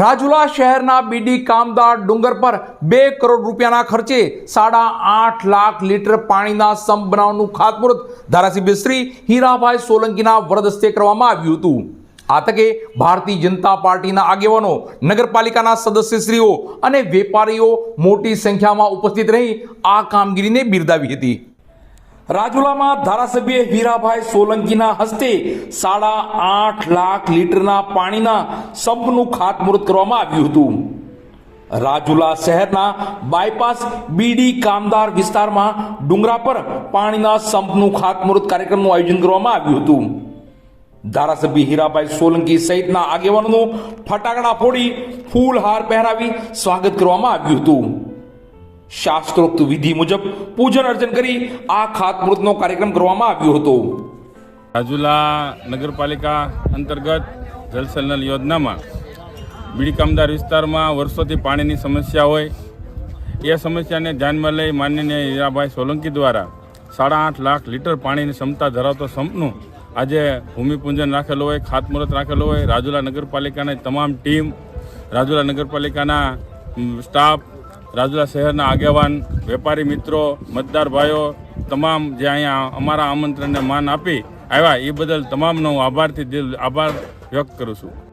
રાજુલા શહેરના બીડી કામદાર ડુંગર પર બે કરોડ રૂપિયાના ખર્ચે સાડા આઠ લાખ લીટર પાણીના સંપ બનાવવાનું ખાતમુહૂર્ત ધારાસભ્ય શ્રી હીરાભાઈ સોલંકીના વરદસ્તે કરવામાં આવ્યું હતું. આ તકે ભારતીય જનતા પાર્ટીના આગેવાનો, નગરપાલિકાના સદસ્યશ્રીઓ અને વેપારીઓ મોટી સંખ્યામાં ઉપસ્થિત રહી આ કામગીરીને બિરદાવી હતી. રાજુલામાં ધારાસભ્ય હીરાભાઈ સોલંકીના હસ્તે સાડા આઠ લાખ લીટરના પાણીના સંપનું ખાતમુહૂર્ત કરવામાં આવ્યું હતું. રાજુલા શહેરના બાયપાસ બીડી કામદાર વિસ્તારમાં ડુંગરા પર પાણીના સંપનું ખાતમુહૂર્ત કાર્યક્રમનું આયોજન કરવામાં આવ્યું હતું. ધારાસભ્ય હીરાભાઈ સોલંકી સહિતના આગેવાનોનું ફટાકડા ફોડી ફૂલહાર પહેરાવી સ્વાગત કરવામાં આવ્યું હતું. શાસ્ત્રોક્ત વિધિ મુજબ પૂજન અર્ચન કરી આ ખાતમુહૂર્તનો કાર્યક્રમ કરવામાં આવ્યો હતો. રાજુલા નગરપાલિકા અંતર્ગત જલ યોજનામાં બીડી કામદાર વિસ્તારમાં વર્ષોથી પાણીની સમસ્યા હોય, એ સમસ્યાને ધ્યાનમાં લઈ માનનીય હીરાભાઈ સોલંકી દ્વારા સાડા આઠ લાખ લીટર પાણીની ક્ષમતા ધરાવતો સંપનું આજે ભૂમિપૂજન રાખેલું હોય ખાતમુહૂર્ત રાખેલું હોય. રાજુલા નગરપાલિકાની તમામ ટીમ, રાજુલા નગરપાલિકાના સ્ટાફ રાજુલા શહેરના આગેવાન, વેપારી મિત્રો, મતદાર ભાઈઓ, તમામ જે અહીંયા અમારા આમંત્રણને માન આપી આવ્યા, એ બદલ તમામનો હું આભારથી દિલ, આભાર વ્યક્ત કરું છું.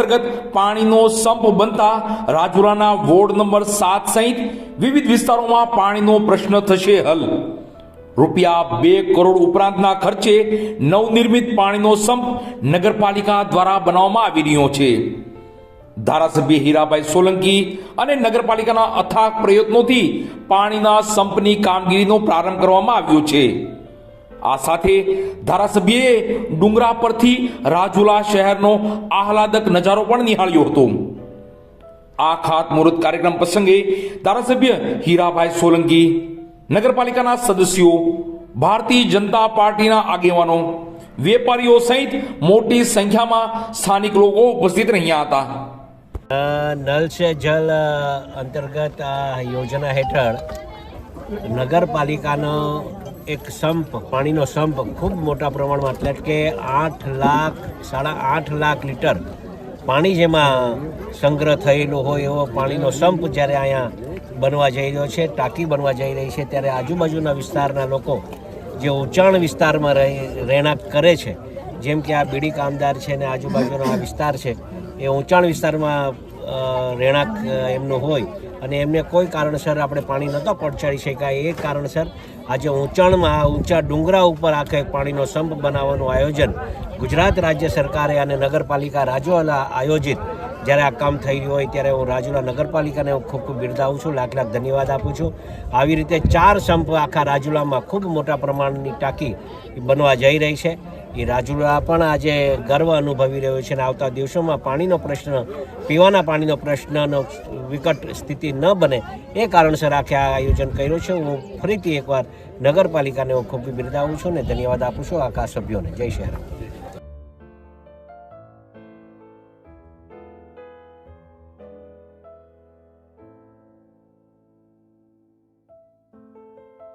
અંતર્ગત પાણીનો સંપ બનતા રાજુરાના વોર્ડ નંબર સાત સહિત વિવિધ વિસ્તારોમાં પાણીનો પ્રશ્ન થશે હલ. રૂપિયા બે કરોડ ઉપરાંતના ખર્ચે નવનિર્મિત પાણીનો સંપ નગરપાલિકા દ્વારા બનાવવામાં આવી રહ્યો છે. ધારાસભ્ય હીરાભાઈ સોલંકી અને નગરપાલિકાના અથાગ પ્રયત્નોથી પાણીના સંપની કામગીરીનો પ્રારંભ કરવામાં આવ્યો છે. આ સાથે ધારાસભ્યએ ડુંગરા પરથી રાજુલા શહેરનો આહલાદક નજારો પણ નિહાળ્યો હતો. આ ખાતમુહૂર્ત કાર્યક્રમ પ્રસંગે ધારાસભ્ય હીરાભાઈ સોલંકી, નગરપાલિકાના સદસ્યો, ભારતીય જનતા પાર્ટીના આગેવાનો, વેપારીઓ સહિત મોટી સંખ્યામાં સ્થાનિક લોકો ઉપસ્થિત રહ્યા હતા. નલ સે જલ અંતર્ગત યોજના હેઠળ નગરપાલિકાનો એક સંપ, પાણીનો સંપ ખૂબ મોટા પ્રમાણમાં, એટલે કે આઠ લાખ, સાડા આઠ લાખ લીટર પાણી જેમાં સંગ્રહ થયેલો હોય એવો પાણીનો સંપ જ્યારે અહીંયા બનવા જઈ રહ્યો છે, ટાંકી બનવા જઈ રહી છે, ત્યારે આજુબાજુના વિસ્તારના લોકો જે ઉંચાણ વિસ્તારમાં રહી, રહેણાંક કરે છે, જેમ કે આ બીડી કામદાર છે ને આજુબાજુનો આ વિસ્તાર છે, એ ઊંચાણ વિસ્તારમાં રહેણાંક એમનું હોય અને એમને કોઈ કારણસર આપણે પાણી નહોતા પહોંચાડી શકાય. એ કારણસર આજે ઊંચાણમાં ઊંચા ડુંગરા ઉપર આખે પાણીનો સંપ બનાવવાનું આયોજન ગુજરાત રાજ્ય સરકારે અને નગરપાલિકા રાજ્યોના આયોજિત. જ્યારે આ કામ થઈ રહ્યું હોય ત્યારે હું રાજુલા નગરપાલિકાને હું ખૂબ ખૂબ બિરદાવું છું, લાખ લાખ ધન્યવાદ આપું છું. આવી રીતે ચાર સંપ આખા રાજુલામાં ખૂબ મોટા પ્રમાણની ટાંકી બનવા જઈ રહી છે. એ રાજુલા પણ આજે ગર્વ અનુભવી રહ્યો છે અને આવતા દિવસોમાં પાણીનો પ્રશ્ન, પીવાના પાણીનો પ્રશ્નનો વિકટ સ્થિતિ ન બને એ કારણસર આખે આ આયોજન કર્યું છે. હું ફરીથી એકવાર નગરપાલિકાને હું ખૂબ બિરદાવું છું અને ધન્યવાદ આપું છું આખા સભ્યોને જય શહેર